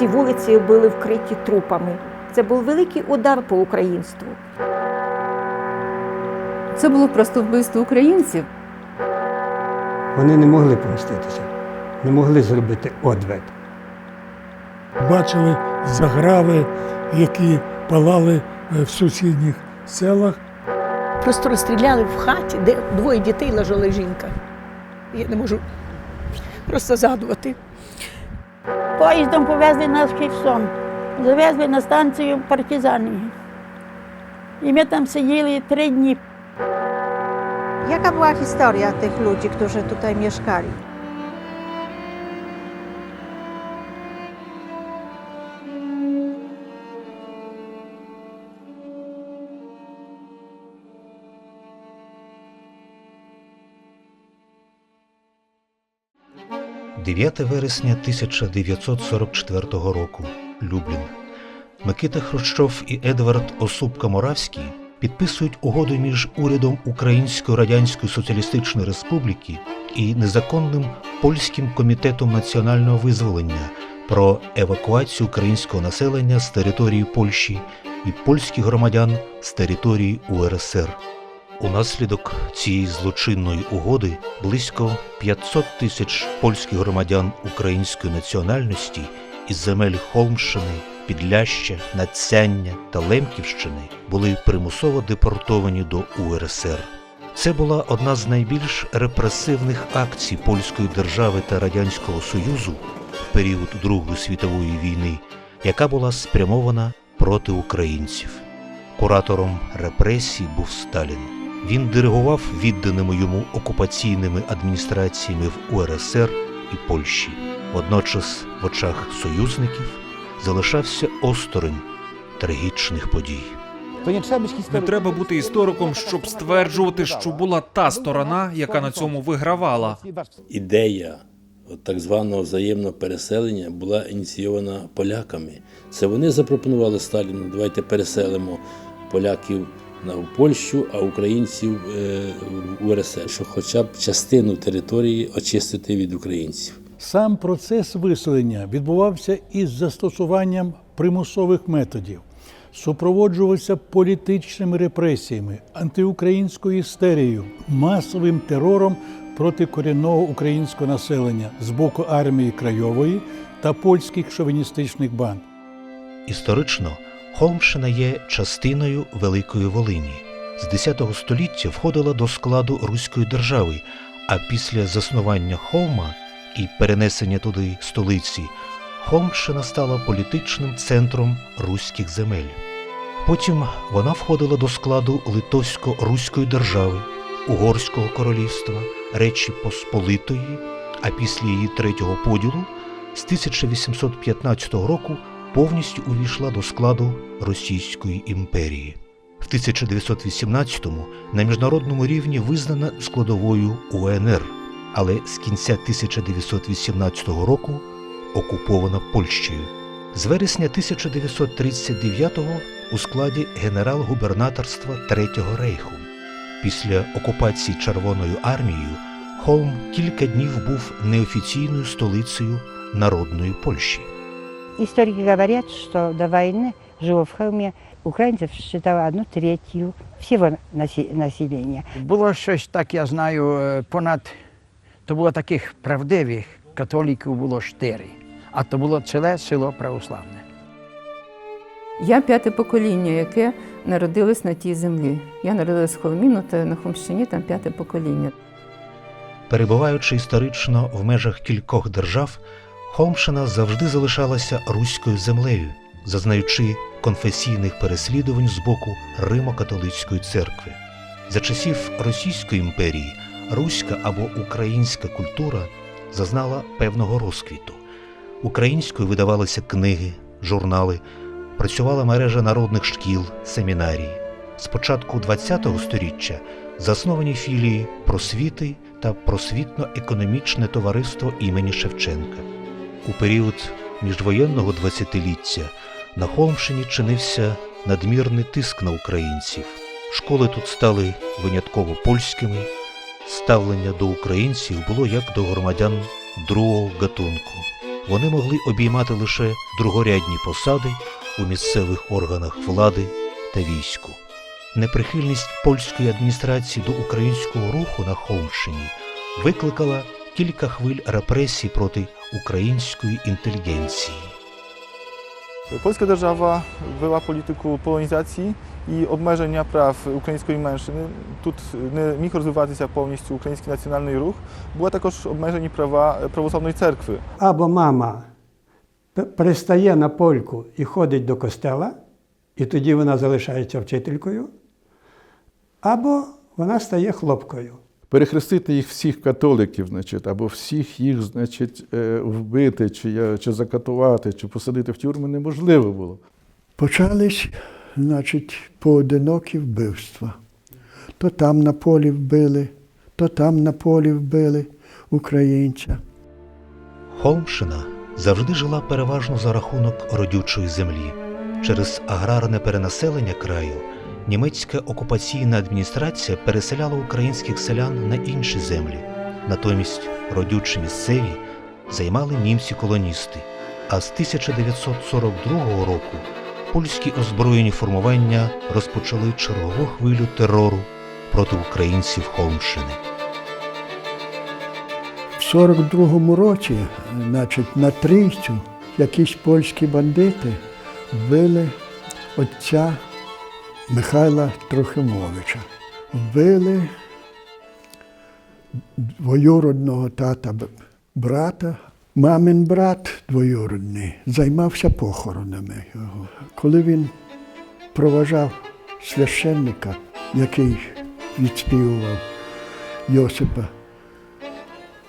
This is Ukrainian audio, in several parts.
Ці вулиці були вкриті трупами. Це був великий удар по українству. Це було просто вбивство українців. Вони не могли помститися, не могли зробити одвет. бачили заграви, які палали е, в сусідніх селах. Просто розстріляли в хаті, де двоє дітей лежала жінка. Я не можу просто згадувати. Поїздом повезли нас в Херсон, завезли на станцію партизанів. І ми там сиділи три дні. Jaka była historia tych ludzi, którzy tutaj mieszkali? – 9 вересня 1944 року. Люблін. Микита Хрущов і Едвард Осупка Моравський підписують угоду між урядом Української Радянської Соціалістичної Республіки і незаконним польським комітетом національного визволення про евакуацію українського населення з території Польщі і польських громадян з території УРСР. Унаслідок цієї злочинної угоди близько 500 тисяч польських громадян української національності із земель Холмщини, Підляща, Надцяння та Лемківщини були примусово депортовані до УРСР. Це була одна з найбільш репресивних акцій польської держави та Радянського Союзу в період Другої світової війни, яка була спрямована проти українців. Куратором репресій був Сталін. Він диригував відданими йому окупаційними адміністраціями в УРСР і Польщі. Водночас в очах союзників залишався осторонь трагічних подій. Не треба бути істориком, щоб стверджувати, що була та сторона, яка на цьому вигравала. ідея так званого взаємного переселення була ініційована поляками. Це вони запропонували Сталіну, давайте переселимо поляків в Польщу, а українців е, в УРСР, щоб хоча б частину території очистити від українців. Сам процес виселення відбувався із застосуванням примусових методів, супроводжувався політичними репресіями, антиукраїнською істерією, масовим терором проти корінного українського населення з боку армії Крайової та польських шовіністичних банд. Історично Холмщина є частиною Великої Волині. З X століття входила до складу Руської держави, а після заснування Холма і перенесення туди столиці Холмщина стала політичним центром руських земель. Потім вона входила до складу Литовсько-Руської держави, Угорського королівства, Речі Посполитої, а після її третього поділу з 1815 року повністю увійшла до складу Російської імперії. В 1918-му на міжнародному рівні визнана складовою УНР, але з кінця 1918 року окупована Польщею. З вересня 1939-го у складі генерал-губернаторства Третього рейху. Після окупації Червоною армією Холм кілька днів був неофіційною столицею народної Польщі. Историки говорят, что до войны жило в Холме украинцев считало одну третью всего насе- населения. Було щось так, я знаю, е, понад то було таких правдивих католиків було чотири, а то було ціле село православне. Я п'яте покоління, яке народилось на тій землі. Я народилась в Холміну, та на Холмщині там п'яте покоління. Перебуваючи історично в межах кількох держав, Холмщина завжди залишалася руською землею, зазнаючи конфесійних переслідувань з боку Римо-католицької церкви. За часів Російської імперії руська або українська культура зазнала певного розквіту. Українською видавалися книги, журнали, працювала мережа народних шкіл, семінарій. З початку ХХ століття засновані філії просвіти та просвітно-економічне товариство імені Шевченка. У період міжвоєнного двадцятиліття на Холмщині чинився надмірний тиск на українців. Школи тут стали винятково польськими. Ставлення до українців було як до громадян другого гатунку. вони могли обіймати лише другорядні посади у місцевих органах влади та війську. Неприхильність польської адміністрації до українського руху на Холмщині викликала кілька хвиль репресій проти української інтелігенції. Polska держава вела політику полонізації і обмеження прав української меншини. Тут не міг розвиватися повністю український національний рух. Були також обмежені права православної церкви. Або мама пристає на польку і ходить до костела, і тоді вона залишається вчителькою, або вона стає хлопкою. Перехрестити їх всіх католиків, значить, або всіх їх, значить, е, вбити, чи, чи закатувати, чи посадити в тюрми неможливо було. Почались, значить, поодинокі вбивства. То там на полі вбили, то там на полі вбили українця. Холмщина завжди жила переважно за рахунок родючої землі. Через аграрне перенаселення краю німецька окупаційна адміністрація переселяла українських селян на інші землі. Натомість родючі місцеві займали німці-колоністи. А з 1942 року польські озброєні формування розпочали чергову хвилю терору проти українців Холмщини. В 42-му році, значить, на трійцю якісь польські бандити вбили отця Михайла Трохимовича. Вбили двоюродного тата брата. Мамин брат двоюродний займався похоронами його. Коли він проважав священника, який відспівував Йосипа,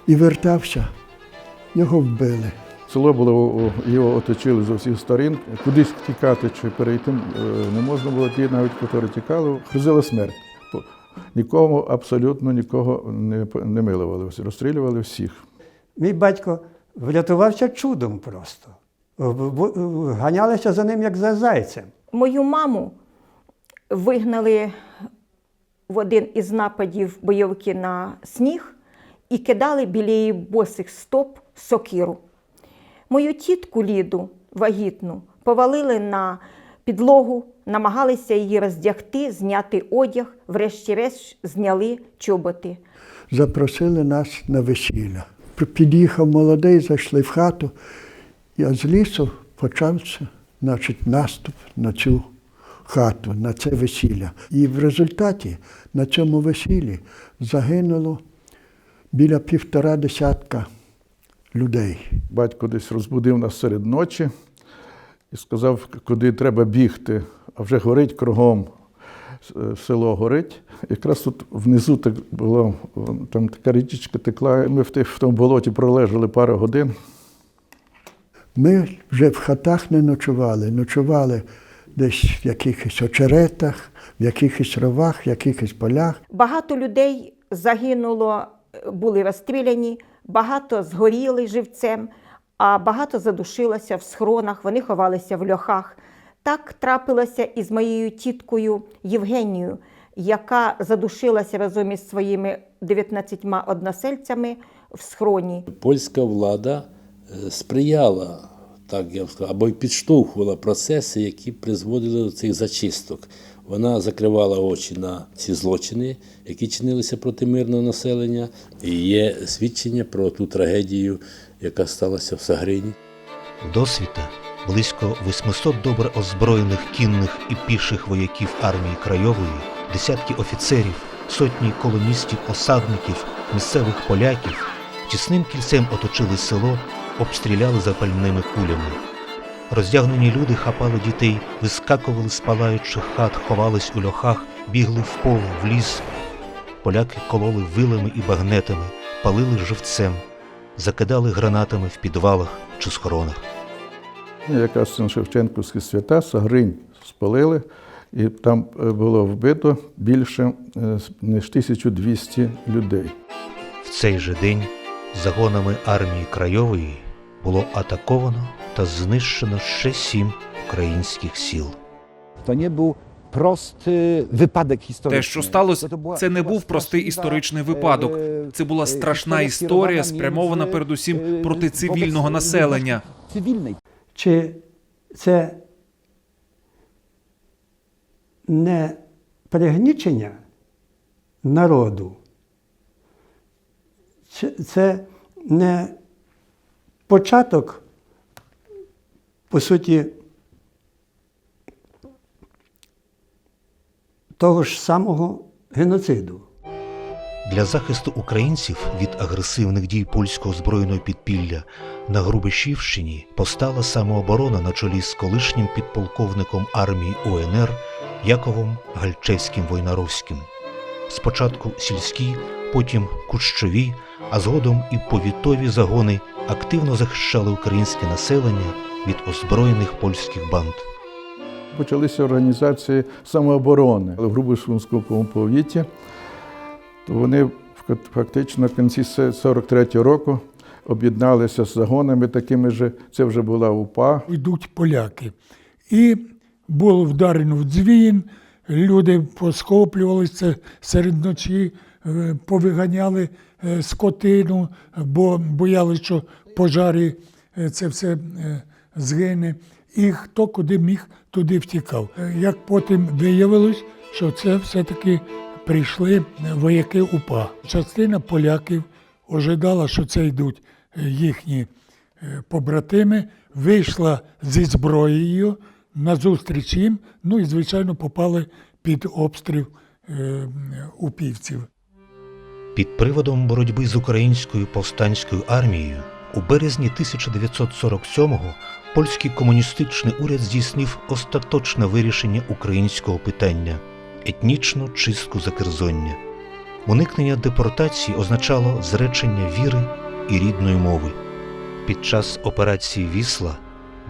і вертався, його вбили. Село було, його оточили з усіх сторін. Кудись втікати чи перейти е, не можна було. Ті, навіть які тікали, грозила смерть. Нікому, абсолютно нікого не, не милували. Розстрілювали всіх. Мій батько врятувався чудом просто. Ганялися за ним, як за зайцем. Мою маму вигнали в один із нападів бойовики на сніг і кидали біля її босих стоп сокиру. Мою тітку Ліду, вагітну, повалили на підлогу, намагалися її роздягти, зняти одяг, врешті-решт зняли чоботи. Запросили нас на весілля. Під'їхав молодий, зайшли в хату, і з лісу почався значить, наступ на цю хату, на це весілля. І в результаті на цьому весіллі загинуло біля півтора десятка людей. Батько десь розбудив нас серед ночі і сказав, куди треба бігти, а вже горить кругом. Село горить. Якраз тут внизу так було, там така річечка текла, і ми в, тих- в тому болоті пролежали пару годин. Ми вже в хатах не ночували, ночували десь в якихось очеретах, в якихось ровах, в якихось полях. Багато людей загинуло, е, були розстріляні, багато згоріли живцем, а багато задушилося в схронах, вони ховалися в льохах. Так трапилося і з моєю тіткою Євгенією, яка задушилася разом із своїми 19 односельцями в схроні. Польська влада е, сприяла, так я б сказав, або підштовхувала процеси, які призводили до цих зачисток. Вона закривала очі на ці злочини, які чинилися проти мирного населення, і є свідчення про ту трагедію, яка сталася в Сагрині. Досвіта близько 800 добре озброєних кінних і піших вояків армії Крайової, десятки офіцерів, сотні колоністів, осадників, місцевих поляків тісним кільцем оточили село, обстріляли запальними кулями. Роздягнені люди хапали дітей, вискакували з палаючих хат, ховались у льохах, бігли в поле, в ліс. Поляки кололи вилами і багнетами, палили живцем, закидали гранатами в підвалах чи схоронах. Якраз це Шевченківські свята, Сагринь спалили, і там е, було вбито більше е, ніж 1200 людей. В цей же день загонами армії Крайової було атаковано та знищено ще сім українських сіл. To nie był prosty wypadek historyczny. Те, що сталося, це не був простий історичний випадок. Це була страшна історія, спрямована передусім проти цивільного населення. Цивільний. Чи це не пригнічення народу? Чи це не початок, по суті, того ж самого геноциду? Для захисту українців від агресивних дій польського збройного підпілля на Грубишівщині постала самооборона на чолі з колишнім підполковником армії УНР Яковом Гальчевським Войнаровським. Спочатку сільські, потім кущові, а згодом і повітові загони активно захищали українське населення від озброєних польських банд. Почалися організації самооборони в Грубишинському повіті. То вони фактично в кінці 43-го року об'єдналися з загонами такими ж, це вже була УПА. Йдуть поляки. І було вдарено в дзвін, люди поскоплювалися серед ночі, повиганяли е, скотину, бо боялися, що пожарі е, це все е, згине. І хто куди міг, туди втікав. Е, Як потім виявилось, що це все-таки прийшли вояки УПА. Частина поляків ожидала, що це йдуть е, їхні е, побратими, вийшла зі зброєю назустріч їм, ну і, звичайно, попали під обстріл е, упівців. Під приводом боротьби з українською повстанською армією у березні 1947-го польський комуністичний уряд здійснив остаточне вирішення українського питання етнічну чистку Закерзоння. Уникнення депортації означало зречення віри і рідної мови. Під час операції Вісла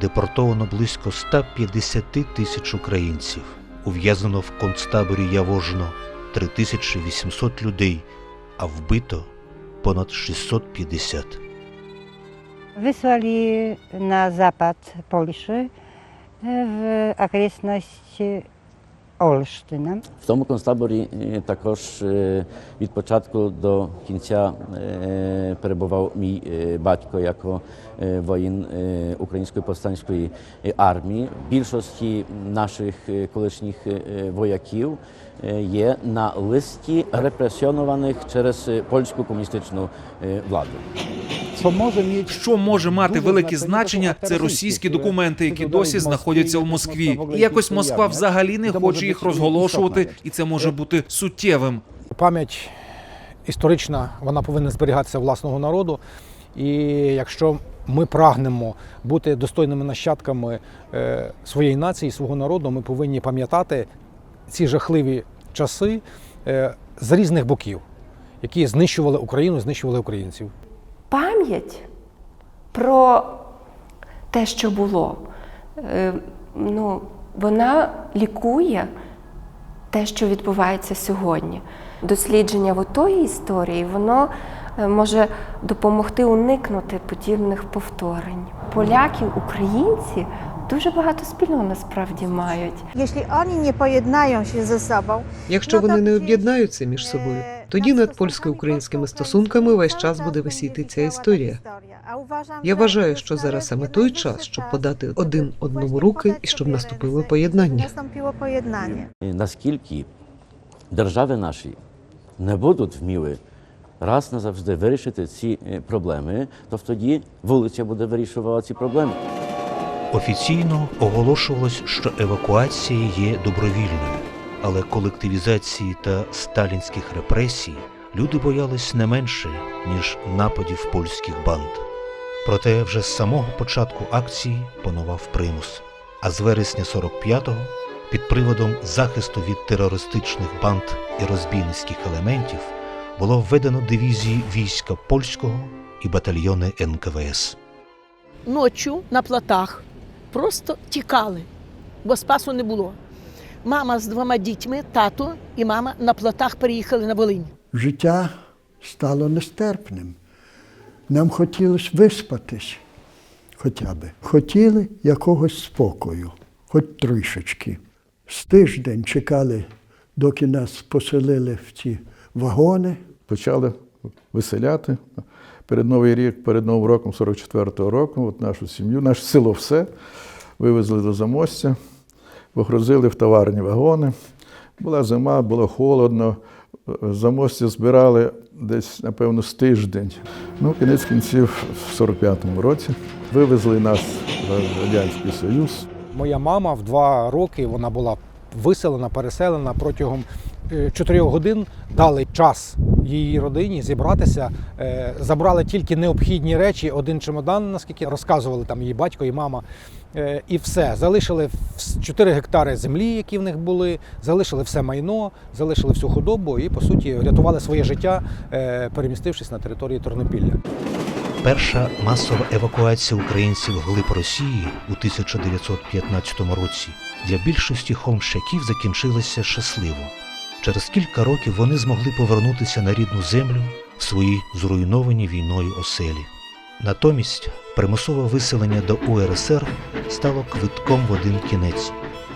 депортовано близько 150 тисяч українців, ув'язнено в концтаборі Явожно 3800 людей, а вбито понад 650. Wysłali na zapad Polszy w okresności Olsztyna. В тому концтаборі е, також е, від початку до кінця е, перебував мій е, батько як е, воїн е, Української повстанської е, армії. Більшості наших е, колишніх е, вояків е, є на листі репресіонованих через е, польську комуністичну е, владу. Що може мати велике значення, це російські документи, які досі знаходяться в Москві. І якось Москва взагалі не хоче їх розголошувати, і це може бути суттєвим. Пам'ять історична, вона повинна зберігатися власного народу. І якщо ми прагнемо бути достойними нащадками е, своєї нації, свого народу, ми повинні пам'ятати ці жахливі часи е, з різних боків, які знищували Україну, знищували українців. пам'ять про те, що було, е, ну, вона лікує те, що відбувається сьогодні. Дослідження в тої історії воно е, може допомогти уникнути подібних повторень. Поляки, українці дуже багато спільного насправді мають. Jeśli oni nie pojednają się ze Якщо вони не об'єднаються між собою, тоді над польсько-українськими стосунками весь час буде висіти ця історія. Я вважаю, що зараз саме той час, щоб подати один одному руки і щоб наступило поєднання. nastąpiło pojednanie. І Наскільки держави наші не будуть вміли раз назавжди вирішити ці е, проблеми, то тоді вулиця буде вирішувати ці проблеми. Офіційно оголошувалось, що евакуація є добровільною, але колективізації та сталінських репресій люди боялись не менше, ніж нападів польських банд. Проте вже з самого початку акції панував примус. А з вересня 45-го під приводом захисту від терористичних банд і розбійницьких елементів було введено дивізії війська польського і батальйони НКВС. Ночі на плотах просто тікали, бо спасу не було. Мама з двома дітьми, тато і мама на плотах переїхали на Волинь. Життя стало нестерпним. Нам хотілося виспатись хоча б. Хотіли якогось спокою, хоч трішечки. з тиждень чекали, доки нас поселили в ці вагони. Почали виселяти перед Новий рік, перед Новим роком 44-го року, от нашу сім'ю, наше село все вивезли до Замостя, погрузили в товарні вагони. Була зима, було холодно. Замостя збирали десь, напевно, з тиждень. Ну, кінець кінців, в 45-му році вивезли нас в Радянський Союз. Моя мама в два роки вона була виселена, переселена протягом е, чотирьох годин. Дали час її родині зібратися, е, забрали тільки необхідні речі, один чемодан, наскільки розказували там її батько і мама. Е, І все. Залишили 4 гектари землі, які в них були, залишили все майно, залишили всю худобу і, по суті, рятували своє життя, перемістившись на території Тернопілля. Перша масова евакуація українців глиб Росії у 1915 році для більшості холмщаків закінчилася щасливо. Через кілька років вони змогли повернутися на рідну землю в свої зруйновані війною оселі. Натомість примусове виселення до УРСР стало квитком в один кінець.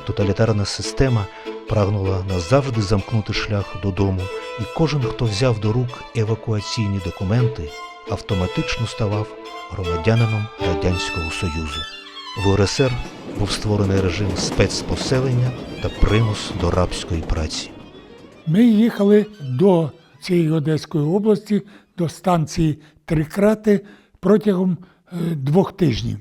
Тоталітарна система прагнула назавжди замкнути шлях додому, і кожен, хто взяв до рук евакуаційні документи, автоматично ставав громадянином Радянського Союзу. В УРСР був створений режим спецпоселення та примус до рабської праці. Ми їхали до цієї Одеської області, до станції Трикрати протягом е, двох тижнів.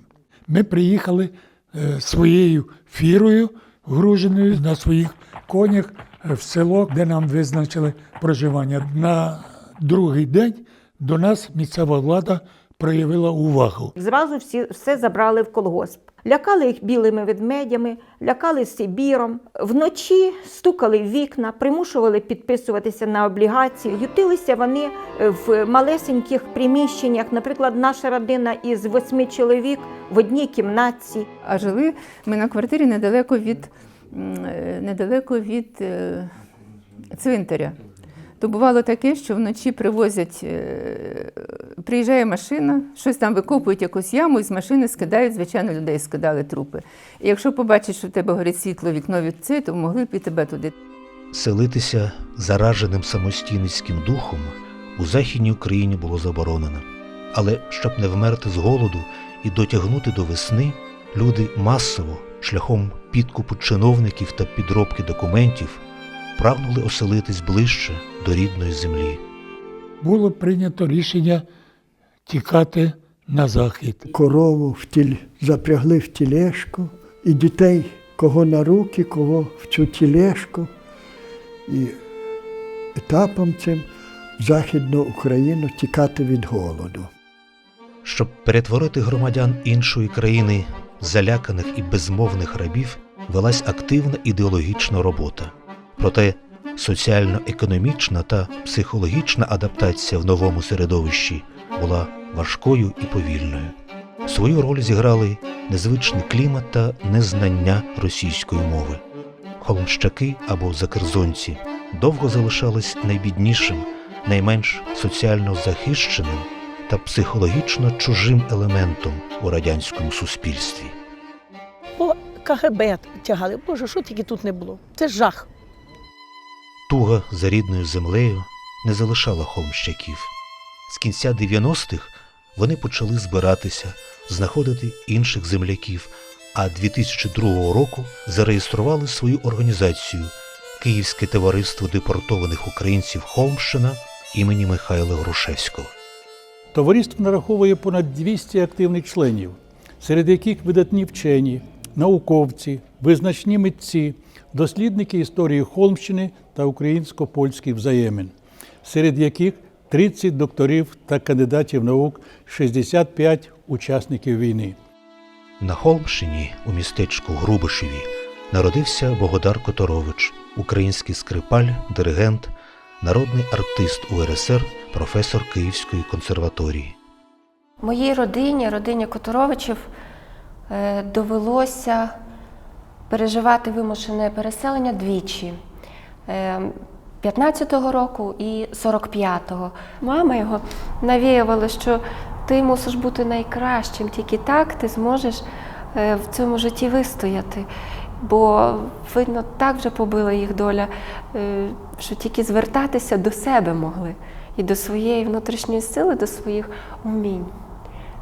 Ми приїхали е, своєю фірою, груженою на своїх конях е, в село, де нам визначили проживання. На другий день до нас місцева влада проявила увагу. Зразу всі все забрали в колгосп. Лякали їх білими ведмедями, лякали Сибіром. Вночі стукали вікна, примушували підписуватися на облігації. Ютилися вони е, в малесеньких приміщеннях. Наприклад, наша родина із восьми чоловік в одній кімнатці. А жили ми на квартирі недалеко від, е, недалеко від е, цвинтаря. То бувало таке, що вночі привозять, приїжджає машина, щось там викопують якусь яму і з машини скидають, звичайно, людей скидали трупи. І якщо побачать, що в тебе горить світло, вікно від цей, то могли б і тебе туди. Селитися зараженим самостійницьким духом у Західній Україні було заборонено. Але щоб не вмерти з голоду і дотягнути до весни, люди масово, шляхом підкупу чиновників та підробки документів, прагнули оселитись ближче до рідної землі. Було прийнято рішення тікати на захід. Корову в тіль... запрягли в тілешку, і дітей кого на руки, кого в цю тілешку. І етапом цим в Західну Україну тікати від голоду. Щоб перетворити громадян іншої країни, заляканих і безмовних рабів, велась активна ідеологічна робота. Проте соціально-економічна та психологічна адаптація в новому середовищі була важкою і повільною. Свою роль зіграли незвичний клімат та незнання російської мови. Холмщаки або закерзонці довго залишались найбіднішим, найменш соціально захищеним та психологічно чужим елементом у радянському суспільстві. По КГБ тягали. Боже, що тільки тут не було? Це жах. Туга за рідною землею не залишала холмщаків. З кінця 90-х вони почали збиратися, знаходити інших земляків, а 2002 року зареєстрували свою організацію Київське товариство депортованих українців Холмщина імені Михайла Грушевського. Товариство нараховує понад 200 активних членів, серед яких видатні вчені, науковці, визначні митці, дослідники історії Холмщини та українсько-польських взаємин, серед яких 30 докторів та кандидатів наук, 65 учасників війни. На Холмщині у містечку Грубишеві народився Богодар Которович, український скрипаль, диригент, народний артист УРСР, професор Київської консерваторії. Моїй родині, родині Которовичів, е, довелося переживати вимушене переселення двічі. Е, 15-го року і 45-го. Мама його навіювала, що ти мусиш бути найкращим, тільки так ти зможеш е, в цьому житті вистояти. бо, видно, так вже побила їх доля, е, що тільки звертатися до себе могли і до своєї внутрішньої сили, до своїх умінь.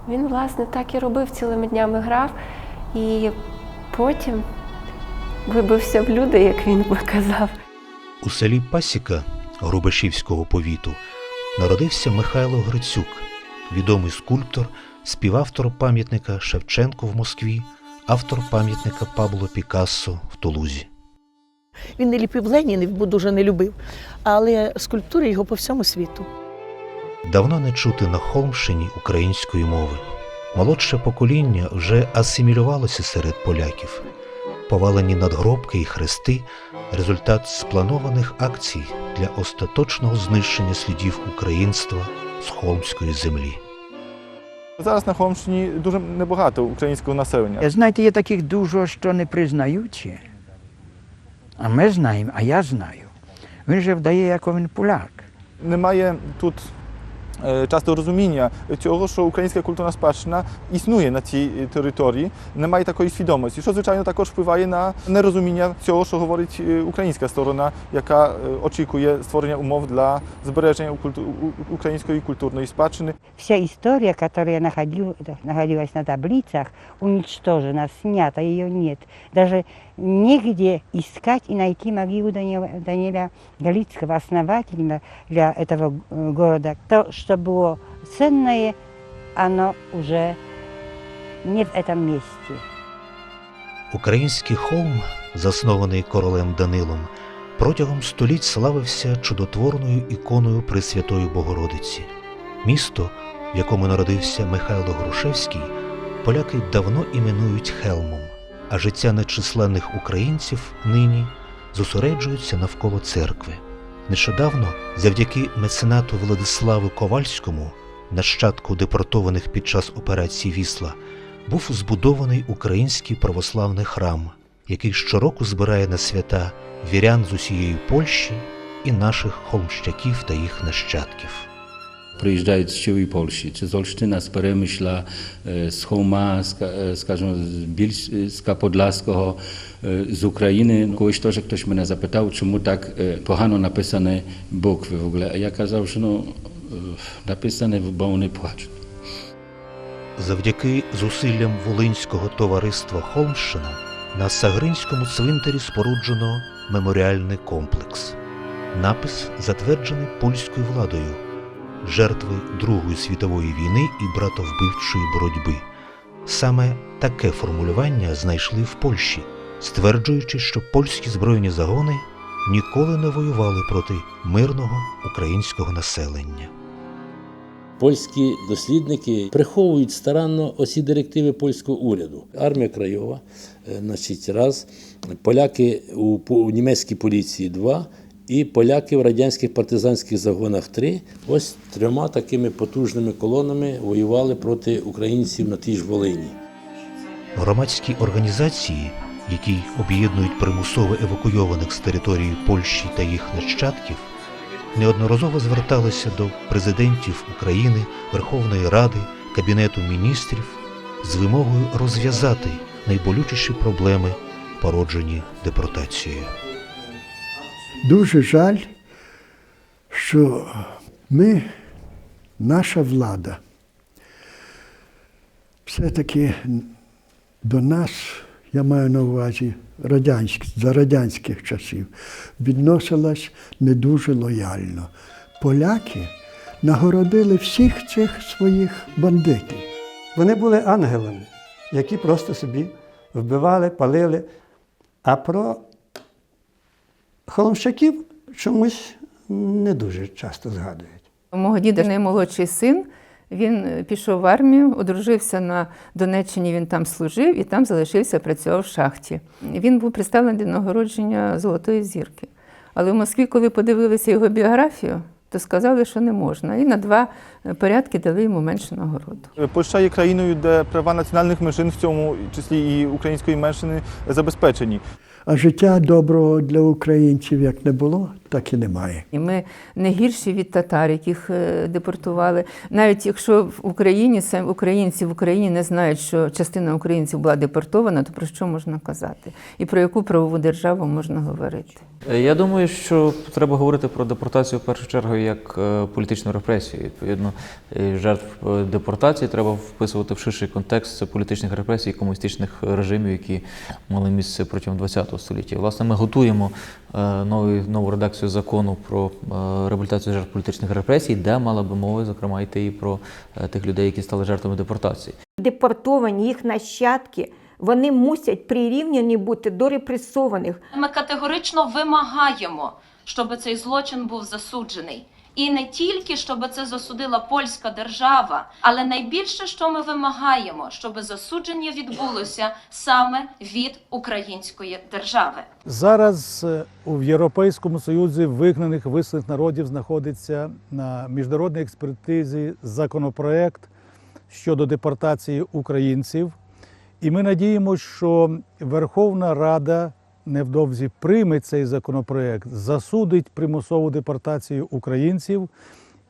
Він, власне, так і робив, цілими днями грав, і потім вибився в люди, як він би казав. У селі Пасіка Грубашівського повіту народився Михайло Грицюк, відомий скульптор, співавтор пам'ятника Шевченко в Москві, автор пам'ятника Пабло Пікассо в Тулузі. Він не ліпив Ленінів, бо дуже не любив, але скульптури його по всьому світу. Давно не чути на Холмщині української мови. Молодше покоління вже асимілювалося серед поляків. Повалені надгробки і хрести результат спланованих акцій для остаточного знищення слідів українства з холмської землі. Зараз на Холмщині дуже небагато українського населення. Знаєте, є таких дуже, що не признають. А ми знаємо, а я знаю. Він же вдає, як він поляк. Немає тут е, часто розуміння цього, що українська культурна спадщина існує на цій е, території. Немає такої свідомості, що звичайно також впливає на нерозуміння цього, що говорить е, українська сторона, яка е, очікує створення умов для збереження культу- у- української культурної спадщини. Вся история, которая находил- находилась на таблицах, уничтожена, снята, ее нет. Даже негде искать и найти могилу Даниила, Даниэля Галицкого, основателя для этого э, города. То, что было ценное, оно уже не в этом месте. Український холм, заснований королем Данилом, протягом століть славився чудотворною іконою Пресвятої Богородиці. Місто, в якому народився Михайло Грушевський, поляки давно іменують Хелмом, а життя нечисленних українців нині зосереджується навколо церкви. Нещодавно, завдяки меценату Владиславу Ковальському, нащадку депортованих під час операції Вісла, був збудований український православний храм, який щороку збирає на свята вірян з усієї Польщі і наших холмщаків та їх нащадків. Приїжджають з цілої Польщі, чи з Олsztyna, з Перемишля, з Хома, скажімо, з Більська е, з України. Колись теж хтось мене запитав, чому так погано написані букви в. А я казав, що ну, написане, бо вони плачуть. Завдяки зусиллям Волинського товариства Холмщина на Сагринському цвинтарі споруджено меморіальний комплекс. Напис затверджений польською владою жертви Другої світової війни і братовбивчої боротьби. Саме таке формулювання знайшли в Польщі, стверджуючи, що польські збройні загони ніколи не воювали проти мирного українського населення. Польські дослідники приховують старанно осі директиви польського уряду. Армія Крайова, е, значить, раз, поляки у німецькій поліції два, і поляки в радянських партизанських загонах три. Ось трьома такими потужними колонами воювали проти українців на тій ж Волині. Громадські організації, які об'єднують примусово евакуйованих з території Польщі та їх нащадків, неодноразово зверталися до президентів України, Верховної Ради, Кабінету міністрів з вимогою розв'язати найболючіші проблеми, породжені депортацією. Дуже жаль, що ми, наша влада, все-таки до нас, я маю на увазі радянських, за радянських часів, відносилась не дуже лояльно. Поляки нагородили всіх цих своїх бандитів. Вони були ангелами, які просто собі вбивали, палили. А про холмщаків чомусь не дуже часто згадують. Мого діда наймолодший син. Він пішов в армію, одружився на Донеччині, він там служив і там залишився, працював в шахті. Він був представлений до нагородження Золотої зірки. Але в Москві, коли подивилися його біографію, то сказали, що не можна. І на два порядки дали йому меншу нагороду. Польща є країною, де права національних меншин, в цьому числі і української меншини, забезпечені. А життя доброго для українців як не було, так і немає. І ми не гірші від татар, яких е, депортували. Навіть якщо в Україні сам українці в Україні не знають, що частина українців була депортована, то про що можна казати? І про яку правову державу можна говорити? Е, Я думаю, що треба говорити про депортацію в першу чергу як е, політичну репресію. Відповідно, жертв депортації треба вписувати в ширший контекст політичних репресій комуністичних режимів, які мали місце протягом ХХ століття. Власне, ми готуємо новий, нову редакцію закону про е, реабілітацію жертв політичних репресій, де мала би мова, зокрема, йти і про е, тих людей, які стали жертвами депортації. Депортовані їх нащадки, вони мусять прирівняні бути до репресованих. Ми категорично вимагаємо, щоб цей злочин був засуджений. І не тільки щоб це засудила польська держава, але найбільше, що ми вимагаємо, щоб засудження відбулося саме від української держави. Зараз е, у Європейському Союзі вигнаних виселених народів знаходиться на міжнародній експертизі законопроект щодо депортації українців. І ми надіємося, що Верховна Рада невдовзі прийме цей законопроект, засудить примусову депортацію українців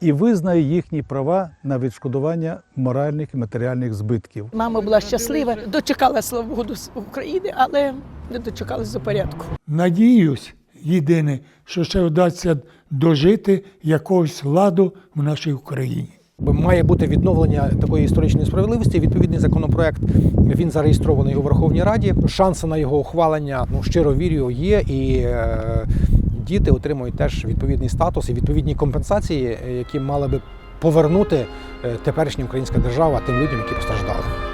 і визнає їхні права на відшкодування моральних і матеріальних збитків. Мама була щаслива, дочекала слава Богу з України, але не дочекалась до порядку. Надіюсь, єдине, що ще вдасться дожити якогось ладу в нашій Україні. Має бути відновлення такої історичної справедливості. Відповідний законопроект він зареєстрований у Верховній Раді. Шанси на його ухвалення, ну щиро вірю, є і. е, Діти отримують теж відповідний статус і відповідні компенсації, які мала би повернути е, теперішня українська держава тим людям, які постраждали.